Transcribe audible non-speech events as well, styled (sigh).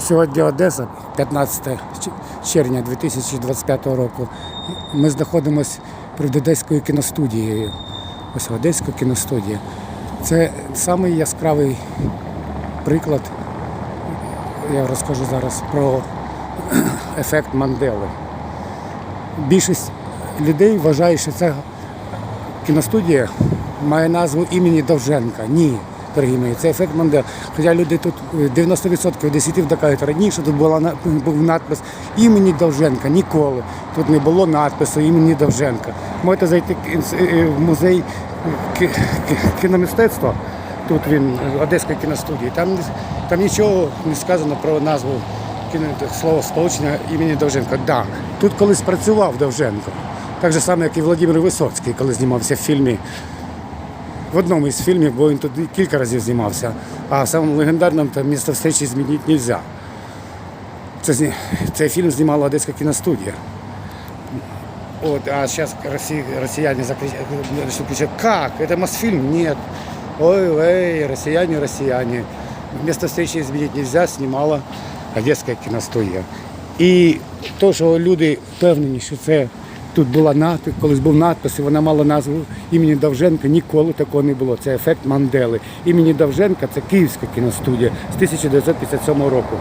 Сьогодні Одеса, 15 червня 2025 року. Ми знаходимося перед Одеською кіностудією. Ось Одеська кіностудія. Це самий яскравий приклад. Я розкажу зараз про (clears throat) ефект Мандели. Більшість людей вважає, що ця кіностудія має назву імені Довженка. Ні, дорогі мої, це ефект Мандели. Хоча люди тут е, 90% десятів докажуть раніше, тут була був надпис імені Довженка. Ніколи. Тут не було надпису імені Довженка. Можете зайти в е, в музей ки- кіномистецтва. Тут він, е, Одеська кіностудія. Там, там нічого не сказано про назву кіно, слово сполучення імені Довженка. Да, тут колись працював Довженко. Так же саме, як і Володимир Висоцький, коли знімався в фільмі. В одному із фільмів, бо він тут кілька разів знімався, а в самому легендарному там місто встречі змінити не можна. Це, цей фільм знімала Одеська кіностудія. Вот, а сейчас россияне закричат, кричат, как? Это Мосфильм? Нет. Ой, ой, россияне, россияне. Вместо встречи изменить нельзя, снимала Одеська кіностудія. І то, що люди впевнені, що це тут була надпис, колись був надпис, і вона мала назву імені Довженка, ніколи такого не було. Це ефект Мандели. Імені Довженка це Київська кіностудія з 1957 року.